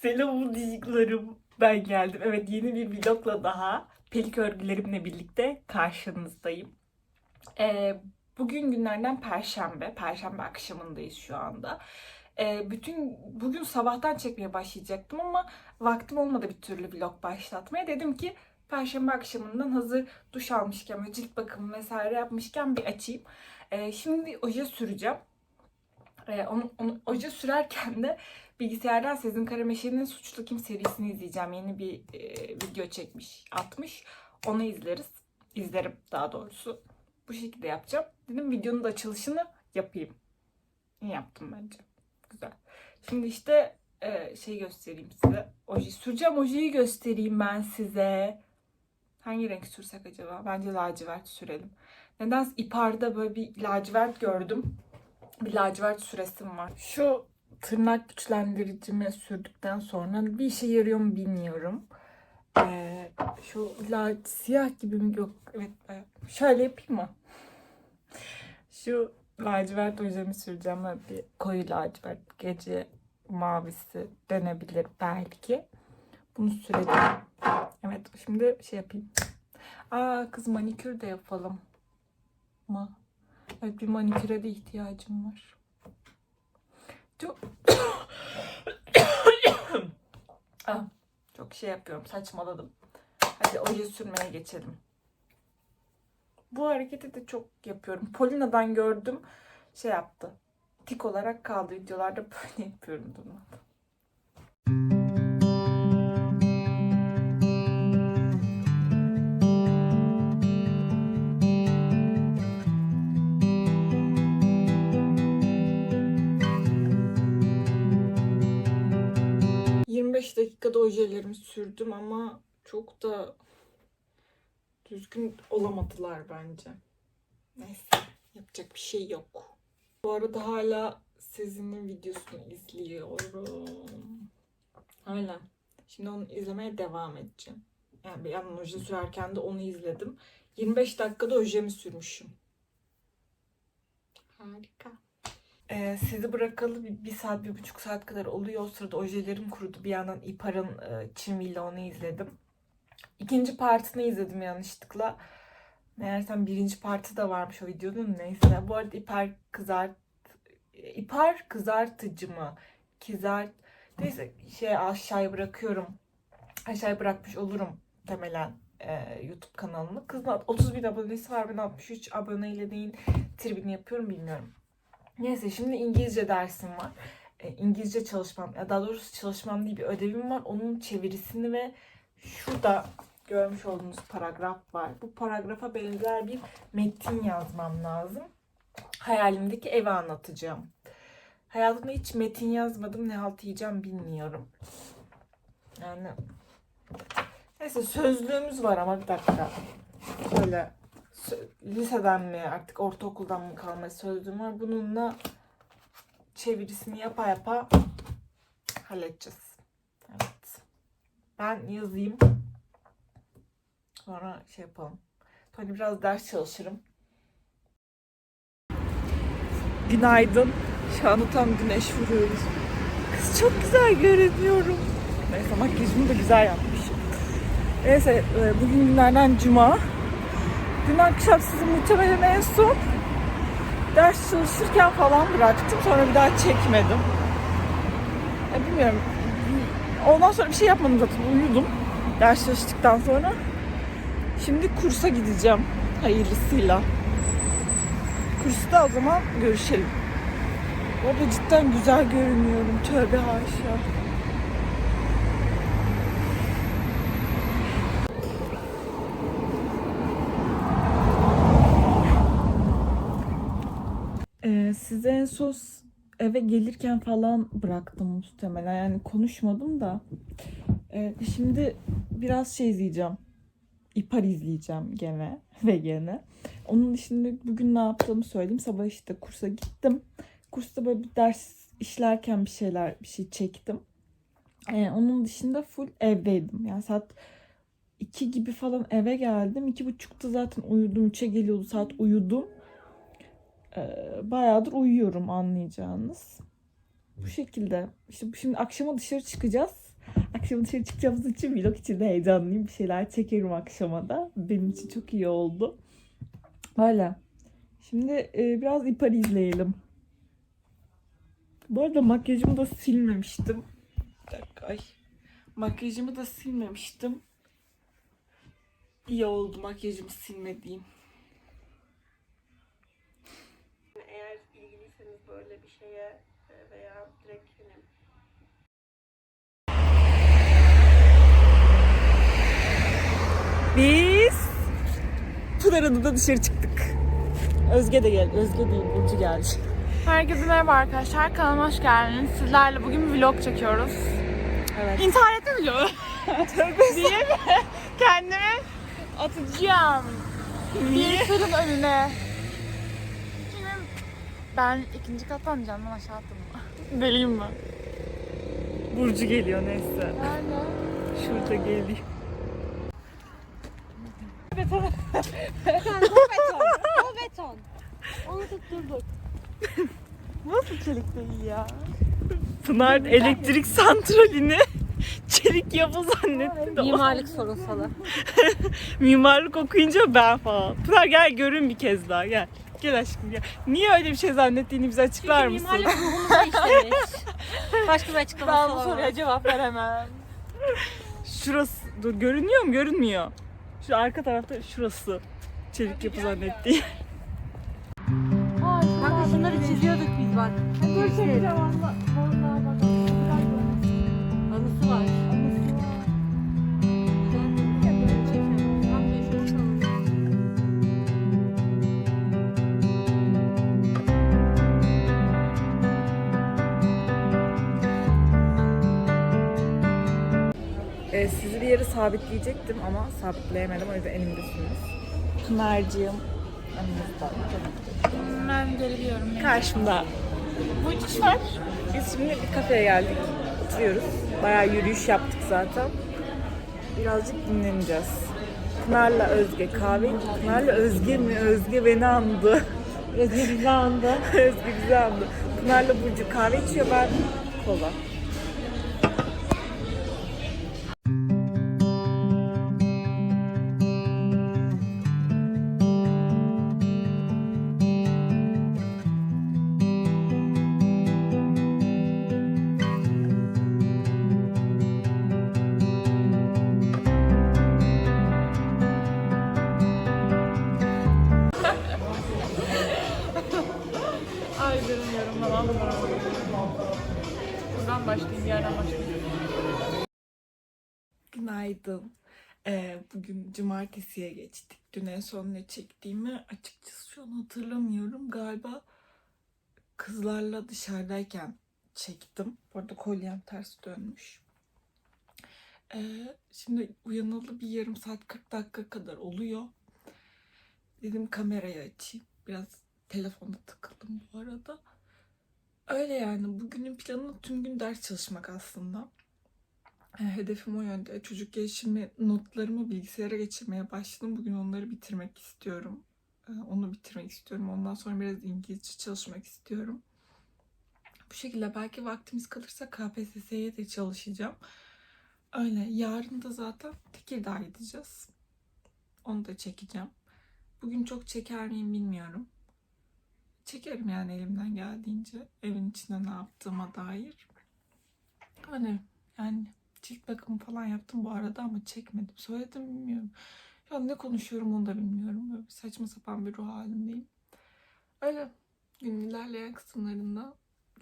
Selam diciklerim. Ben geldim. Evet yeni bir vlogla daha pelik örgülerimle birlikte karşınızdayım. Ee, bugün günlerden Perşembe. Perşembe akşamındayız şu anda. Ee, bütün bugün sabahtan çekmeye başlayacaktım ama vaktim olmadı bir türlü vlog başlatmaya. Dedim ki Perşembe akşamından hazır duş almışken ve cilt bakımı vesaire yapmışken bir açayım. Ee, şimdi oje süreceğim. Ee, onu, onu oje sürerken de bilgisayardan Sezin Karameşe'nin Suçlu Kim serisini izleyeceğim. Yeni bir e, video çekmiş, atmış. Onu izleriz. İzlerim daha doğrusu. Bu şekilde yapacağım. Dedim videonun da açılışını yapayım. İyi yaptım bence. Güzel. Şimdi işte e, şey göstereyim size. Oje süreceğim. Ojeyi göstereyim ben size. Hangi renk sürsek acaba? Bence lacivert sürelim. Nedense iparda böyle bir lacivert gördüm. Bir lacivert süresim var. Şu tırnak güçlendiricimi sürdükten sonra bir işe yarıyor mu bilmiyorum. Ee, şu la, siyah gibi mi yok? Evet. e, Şöyle yapayım mı? Şu lacivert ojemi süreceğim. Bir koyu lacivert gece mavisi denebilir belki. Bunu sürelim. Evet şimdi şey yapayım. Aa kız manikür de yapalım mı? Evet bir maniküre de ihtiyacım var. Çok... ah, çok şey yapıyorum saçmaladım. Hadi oje sürmeye geçelim. Bu hareketi de çok yapıyorum. Polina'dan gördüm. Şey yaptı. Tik olarak kaldı videolarda böyle yapıyorum durmadan. 25 dakikada ojelerimi sürdüm ama çok da düzgün olamadılar bence. Neyse yapacak bir şey yok. Bu arada hala Sezin'in videosunu izliyorum. Hala. Şimdi onu izlemeye devam edeceğim. Yani bir yandan oje sürerken de onu izledim. 25 dakikada ojemi sürmüşüm. Harika. Ee, sizi bırakalı bir, bir saat, bir buçuk saat kadar oluyor. O sırada ojelerim kurudu. Bir yandan İpar'ın e, Çinvi'yle onu izledim. İkinci partını izledim yanlışlıkla. Meğersem birinci partı da varmış o videonun. Neyse. Bu arada İpar kızart... İpar kızartıcı mı? Kızart... Neyse şey aşağıya bırakıyorum. Aşağıya bırakmış olurum temelen e, YouTube kanalını. Kızın 30 bin abonesi var. Ben 63 aboneyle neyin tribini yapıyorum bilmiyorum. Neyse şimdi İngilizce dersim var. E, İngilizce çalışmam, ya daha doğrusu çalışmam değil bir ödevim var. Onun çevirisini ve şurada görmüş olduğunuz paragraf var. Bu paragrafa benzer bir metin yazmam lazım. Hayalimdeki evi anlatacağım. Hayatımda hiç metin yazmadım. Ne halt yiyeceğim bilmiyorum. Yani neyse sözlüğümüz var ama bir dakika. Şöyle liseden mi artık ortaokuldan mı kalma sözlüğüm var. Bununla çevirisini yapa yapa halledeceğiz. Evet. Ben yazayım. Sonra şey yapalım. Sonra biraz ders çalışırım. Günaydın. Şu anda tam güneş vuruyoruz. Kız çok güzel görünüyorum. Neyse makyajımı da güzel yapmışım. Neyse e, bugün günlerden cuma. Dün akşam sizi muhtemelen en son ders çalışırken falan bıraktım. Sonra bir daha çekmedim. Ya bilmiyorum. Ondan sonra bir şey yapmadım zaten. Uyudum. Ders çalıştıktan sonra. Şimdi kursa gideceğim. Hayırlısıyla. Kursta o zaman görüşelim. Orada cidden güzel görünüyorum. Tövbe haşa. Ee, size en son eve gelirken falan bıraktım muhtemelen. Yani konuşmadım da. Ee, şimdi biraz şey izleyeceğim. İpar izleyeceğim gene ve gene. Onun dışında bugün ne yaptığımı söyleyeyim. Sabah işte kursa gittim. Kursta böyle bir ders işlerken bir şeyler bir şey çektim. Ee, onun dışında full evdeydim. Yani saat 2 gibi falan eve geldim. 2.30'da zaten uyudum. 3'e geliyordu saat uyudum. Ee, bayağıdır uyuyorum anlayacağınız. Bu şekilde. İşte şimdi akşama dışarı çıkacağız. Akşam dışarı çıkacağımız için vlog için de heyecanlıyım. Bir şeyler çekerim akşama da. Benim için çok iyi oldu. Öyle. Şimdi e, biraz İpar izleyelim. Bu arada makyajımı da silmemiştim. Bir dakika ay. Makyajımı da silmemiştim. İyi oldu makyajımı silmediğim. Eğer ilgiliyseniz böyle bir şeye e, veya direkt hani Biz Pınar Hanım'da dışarı çıktık. Özge de geldi. Özge değil, Burcu geldi. Herkese merhaba arkadaşlar. Kanalıma hoş geldiniz. Sizlerle bugün bir vlog çekiyoruz. Evet. İnternette vlog. diye mi? Kendimi atacağım. Bir sırın önüne. Ben ikinci kattan camdan aşağı attım. Deliyim ben. Burcu geliyor neyse. Nerede? Şurada geliyor. o beton. Onu tutturduk. Nasıl çelik değil ya? Pınar elektrik santralini çelik yapı zannetti de o- Mimarlık sorunsalı. mimarlık okuyunca ben falan. Pınar gel görün bir kez daha gel. Gel aşkım gel. Niye öyle bir şey zannettiğini bize açıklar mısın? Mimarlık ruhumuza işlemiş. Başka bir açıklaması Ben bu olamaz. soruya cevap veremem. Şurası dur görünüyor mu? Görünmüyor. Şu arka tarafta şurası. Çelik yapı zannettiği. Kanka şunları çiziyorduk biz bak. Dur Ee, sizi bir yere sabitleyecektim ama sabitleyemedim. O yüzden elimdesiniz. Pınar'cığım önümüzde. Ben geliyorum. Karşımda. Bu iş var. Biz şimdi bir kafeye geldik. Oturuyoruz. Bayağı yürüyüş yaptık zaten. Birazcık dinleneceğiz. Pınar'la Özge kahve. Pınar'la Özge mi? Özge beni andı. Özge bizi andı. Özge bizi andı. Pınar'la Burcu kahve içiyor. Ben kola. Bugün cumartesiye geçtik. Dün en son ne çektiğimi açıkçası şu an hatırlamıyorum. Galiba kızlarla dışarıdayken çektim. Bu arada kolyem ters dönmüş. Ee, şimdi uyanalı bir yarım saat 40 dakika kadar oluyor. Dedim kamerayı açayım. Biraz telefonda takıldım bu arada. Öyle yani bugünün planı tüm gün ders çalışmak aslında. E, Hedefim o yönde. Çocuk gelişimi notlarımı bilgisayara geçirmeye başladım. Bugün onları bitirmek istiyorum. E, Onu bitirmek istiyorum. Ondan sonra biraz İngilizce çalışmak istiyorum. Bu şekilde belki vaktimiz kalırsa KPSS'ye de çalışacağım. Öyle. Yarın da zaten Tekirdağ'a gideceğiz. Onu da çekeceğim. Bugün çok çeker miyim bilmiyorum. Çekerim yani elimden geldiğince. Evin içinde ne yaptığıma dair. Hani yani cilt bakımı falan yaptım bu arada ama çekmedim. Söyledim mi bilmiyorum. An ne konuşuyorum onu da bilmiyorum. Böyle saçma sapan bir ruh halindeyim. Öyle günün ilerleyen kısımlarında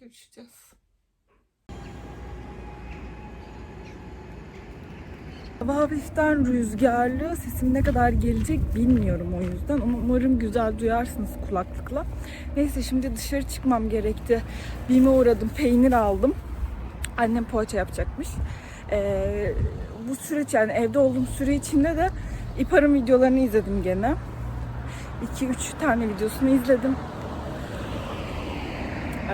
görüşeceğiz. Hava hafiften rüzgarlı. Sesim ne kadar gelecek bilmiyorum o yüzden. Ama umarım güzel duyarsınız kulaklıkla. Neyse şimdi dışarı çıkmam gerekti. Bime uğradım. Peynir aldım. Annem poğaça yapacakmış. Ee, bu süreç yani evde olduğum süre içinde de İpar'ın videolarını izledim gene. 2-3 tane videosunu izledim.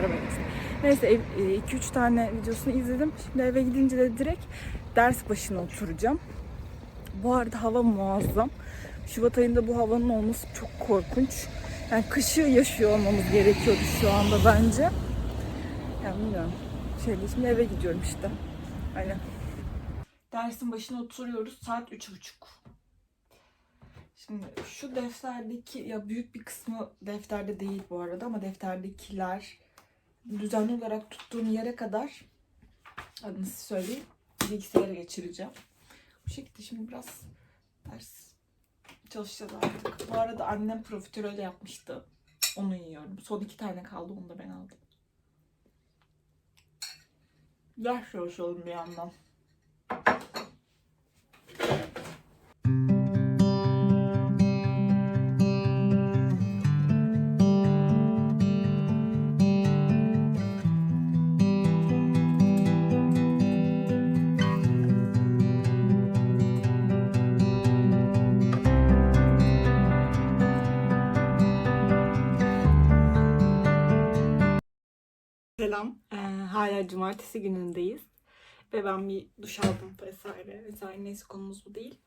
Gitsin. Neyse 2-3 tane videosunu izledim. Şimdi eve gidince de direkt ders başına oturacağım. Bu arada hava muazzam. Şubat ayında bu havanın olması çok korkunç. Yani kışı yaşıyor olmamız gerekiyordu şu anda bence. Yani bilmiyorum. Şeyde şimdi eve gidiyorum işte. Aynen. Dersin başına oturuyoruz. Saat üç buçuk. Şimdi şu defterdeki ya büyük bir kısmı defterde değil bu arada ama defterdekiler düzenli olarak tuttuğum yere kadar adını söyleyeyim bilgisayara geçireceğim. Bu şekilde şimdi biraz ders çalışacağız artık. Bu arada annem profiterol yapmıştı. Onu yiyorum. Son iki tane kaldı. Onu da ben aldım. Ders çalışalım bir yandan. Selam. Ee, hala cumartesi günündeyiz. Ve ben bir duş aldım vesaire. Vesaire neyse konumuz bu değil.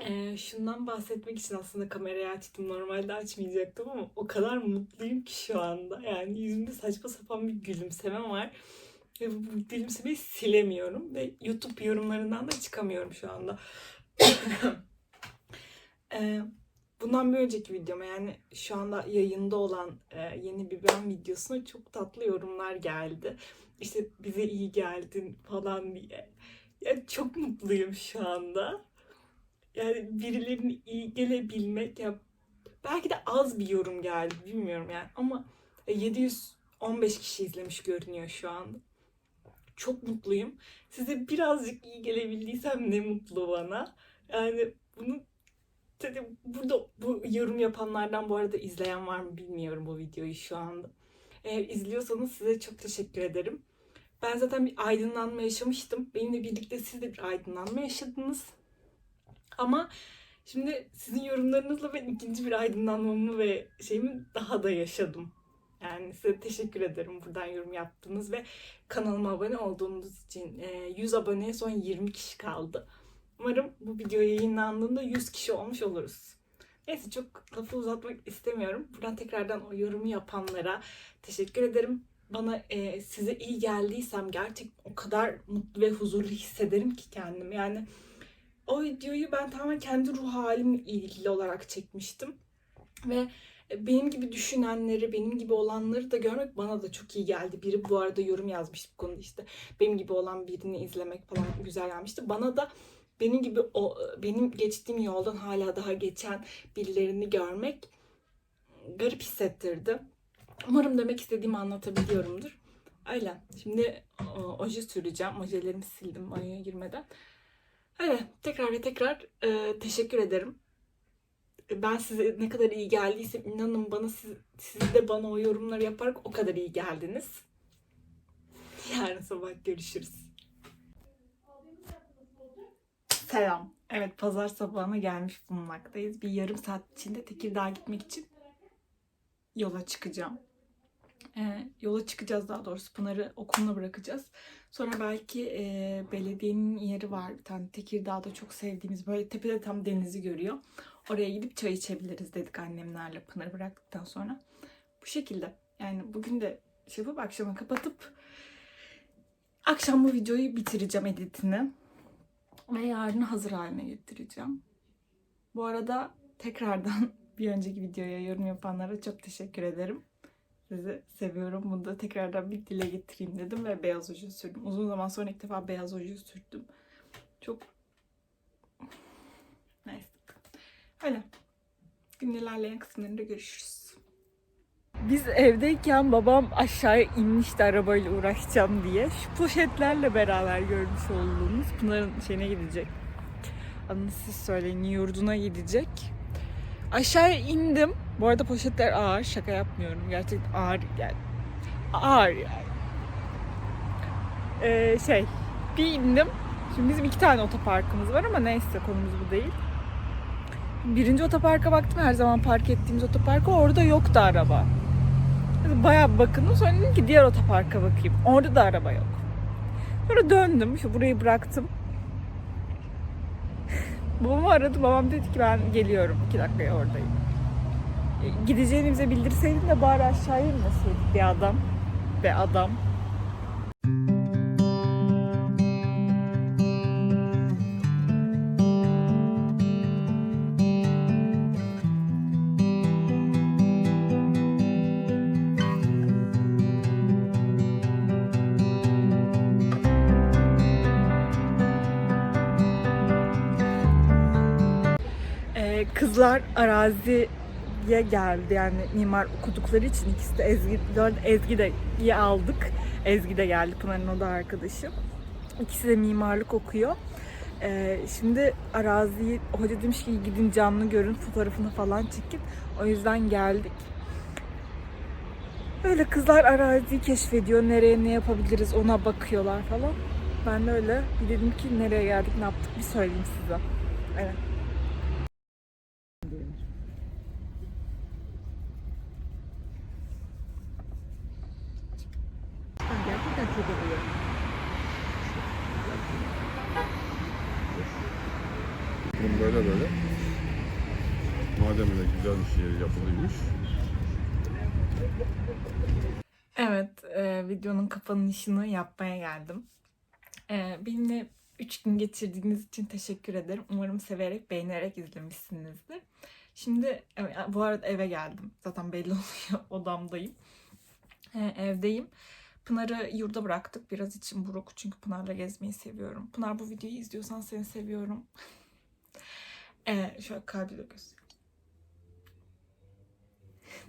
Ee, şundan bahsetmek için aslında kamerayı açtım. Normalde açmayacaktım ama o kadar mutluyum ki şu anda. Yani yüzümde saçma sapan bir gülümseme var. Ve bu gülümsemeyi silemiyorum. Ve YouTube yorumlarından da çıkamıyorum şu anda. Ee, bundan bir önceki videoma yani şu anda yayında olan e, yeni bir ben videosuna çok tatlı yorumlar geldi. İşte bize iyi geldin falan diye. Ya çok mutluyum şu anda. Yani birilerine iyi gelebilmek ya belki de az bir yorum geldi bilmiyorum yani ama 715 kişi izlemiş görünüyor şu anda. Çok mutluyum. Size birazcık iyi gelebildiysem ne mutlu bana. Yani bunu Tabii burada bu yorum yapanlardan bu arada izleyen var mı bilmiyorum bu videoyu şu anda. Eğer izliyorsanız size çok teşekkür ederim. Ben zaten bir aydınlanma yaşamıştım. Benimle birlikte siz de bir aydınlanma yaşadınız. Ama şimdi sizin yorumlarınızla ben ikinci bir aydınlanmamı ve şeyimi daha da yaşadım. Yani size teşekkür ederim buradan yorum yaptığınız ve kanalıma abone olduğunuz için. Ee, 100 aboneye son 20 kişi kaldı. Umarım bu video yayınlandığında 100 kişi olmuş oluruz. Neyse çok lafı uzatmak istemiyorum. Buradan tekrardan o yorumu yapanlara teşekkür ederim. Bana e, size iyi geldiysem gerçekten o kadar mutlu ve huzurlu hissederim ki kendim. Yani o videoyu ben tamamen kendi ruh halimle ilgili olarak çekmiştim. Ve benim gibi düşünenleri, benim gibi olanları da görmek bana da çok iyi geldi. Biri bu arada yorum yazmıştı bu konuda işte. Benim gibi olan birini izlemek falan güzel gelmişti. Bana da benim gibi o benim geçtiğim yoldan hala daha geçen birilerini görmek garip hissettirdi. Umarım demek istediğimi anlatabiliyorumdur. Öyle. Şimdi oje süreceğim. Ojelerimi sildim banyoya girmeden. Öyle. Tekrar ve tekrar e, teşekkür ederim. Ben size ne kadar iyi geldiysem inanın bana siz, siz de bana o yorumları yaparak o kadar iyi geldiniz. Yarın sabah görüşürüz. Selam. Evet pazar sabahına gelmiş bulunmaktayız. Bir yarım saat içinde Tekirdağ'a gitmek için yola çıkacağım. Ee, yola çıkacağız daha doğrusu. Pınar'ı okuluna bırakacağız. Sonra belki e, belediyenin yeri var. Bir tane Tekirdağ'da çok sevdiğimiz böyle tepede tam denizi görüyor. Oraya gidip çay içebiliriz dedik annemlerle Pınar'ı bıraktıktan sonra. Bu şekilde. Yani bugün de şey yapıp akşama kapatıp akşam bu videoyu bitireceğim editini ve yarın hazır haline getireceğim. Bu arada tekrardan bir önceki videoya yorum yapanlara çok teşekkür ederim. Sizi seviyorum. Bunu da tekrardan bir dile getireyim dedim ve beyaz oje sürdüm. Uzun zaman sonra ilk defa beyaz oje sürdüm. Çok neyse. Öyle. Gün ilerleyen kısımlarında görüşürüz. Biz evdeyken babam aşağıya inmişti arabayla uğraşacağım diye. Şu poşetlerle beraber görmüş olduğumuz Pınar'ın şeyine gidecek. Adını siz söyleyin yurduna gidecek. Aşağıya indim. Bu arada poşetler ağır. Şaka yapmıyorum. Gerçekten ağır yani. Ağır yani. Ee, şey bir indim. Şimdi bizim iki tane otoparkımız var ama neyse konumuz bu değil. Birinci otoparka baktım her zaman park ettiğimiz otoparka orada yoktu araba. Bir bakındım sonra dedim ki diğer otoparka bakayım. Orada da araba yok. Sonra döndüm şu burayı bıraktım. Babamı aradı babam dedi ki ben geliyorum iki dakikaya oradayım. E, Gideceğini bize bildirseydin de bari aşağıya inmeseydik bir adam. Be adam. Kızlar araziye geldi yani mimar okudukları için ikisi de Ezgi, Ezgi de iyi aldık. Ezgi de geldi Pınar'ın o da arkadaşım. İkisi de mimarlık okuyor. Ee, şimdi araziyi hoca demiş ki gidin canlı görün fotoğrafını falan çekin. O yüzden geldik. Böyle kızlar araziyi keşfediyor. Nereye ne yapabiliriz ona bakıyorlar falan. Ben de öyle bir dedim ki nereye geldik ne yaptık bir söyleyeyim size. Evet. Gerçekten çok oluyor. Bunun böyle böyle. Madem öyle güzel bir şey yapılıymış. Evet, e, videonun kapanışını yapmaya geldim. E, benimle 3 gün geçirdiğiniz için teşekkür ederim. Umarım severek, beğenerek izlemişsinizdir. Şimdi evet, bu arada eve geldim. Zaten belli oluyor odamdayım. E, evdeyim. Pınar'ı yurda bıraktık. Biraz için buruk çünkü Pınar'la gezmeyi seviyorum. Pınar bu videoyu izliyorsan seni seviyorum. e, şöyle kalbi de göstereyim.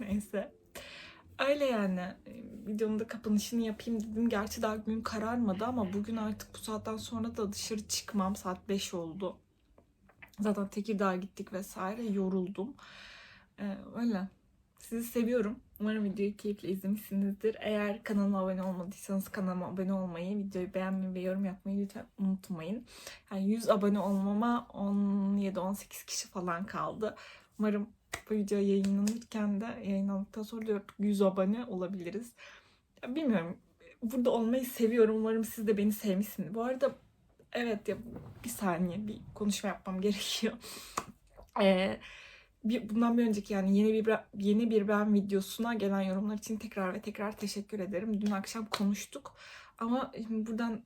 Neyse. Öyle yani. E, Videonun da kapanışını yapayım dedim. Gerçi daha gün kararmadı ama bugün artık bu saatten sonra da dışarı çıkmam. Saat 5 oldu. Zaten Tekirdağ'a gittik vesaire. Yoruldum. Ee, öyle. Sizi seviyorum. Umarım videoyu keyifle izlemişsinizdir. Eğer kanalıma abone olmadıysanız kanalıma abone olmayı, videoyu beğenmeyi ve yorum yapmayı lütfen unutmayın. Yani 100 abone olmama 17-18 kişi falan kaldı. Umarım bu video yayınlanırken de yayınlandıktan sonra da 100 abone olabiliriz. Ya bilmiyorum. Burada olmayı seviyorum. Umarım siz de beni sevmişsiniz. Bu arada evet ya bir saniye bir konuşma yapmam gerekiyor. Ee, bir, bundan bir önceki yani yeni bir yeni bir ben videosuna gelen yorumlar için tekrar ve tekrar teşekkür ederim. Dün akşam konuştuk ama buradan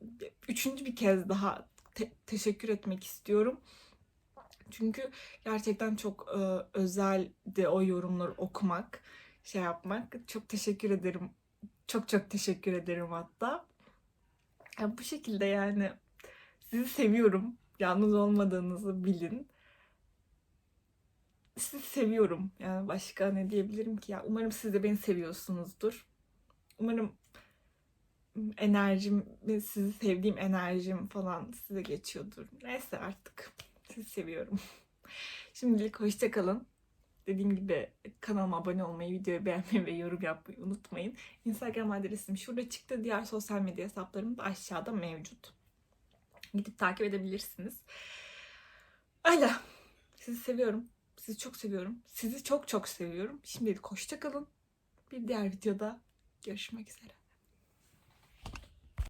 üçüncü bir kez daha te- teşekkür etmek istiyorum. Çünkü gerçekten çok e, özeldi o yorumları okumak, şey yapmak. Çok teşekkür ederim. Çok çok teşekkür ederim hatta. Ya bu şekilde yani sizi seviyorum. Yalnız olmadığınızı bilin. Sizi seviyorum. Yani başka ne diyebilirim ki ya. Umarım siz de beni seviyorsunuzdur. Umarım enerjim, sizi sevdiğim enerjim falan size geçiyordur. Neyse artık. Sizi seviyorum. Şimdilik hoşça kalın. Dediğim gibi kanalıma abone olmayı, videoyu beğenmeyi ve yorum yapmayı unutmayın. Instagram adresim şurada çıktı. Diğer sosyal medya hesaplarım da aşağıda mevcut. Gidip takip edebilirsiniz. Öyle. Sizi seviyorum. Sizi çok seviyorum. Sizi çok çok seviyorum. Şimdilik hoşça kalın. Bir diğer videoda görüşmek üzere.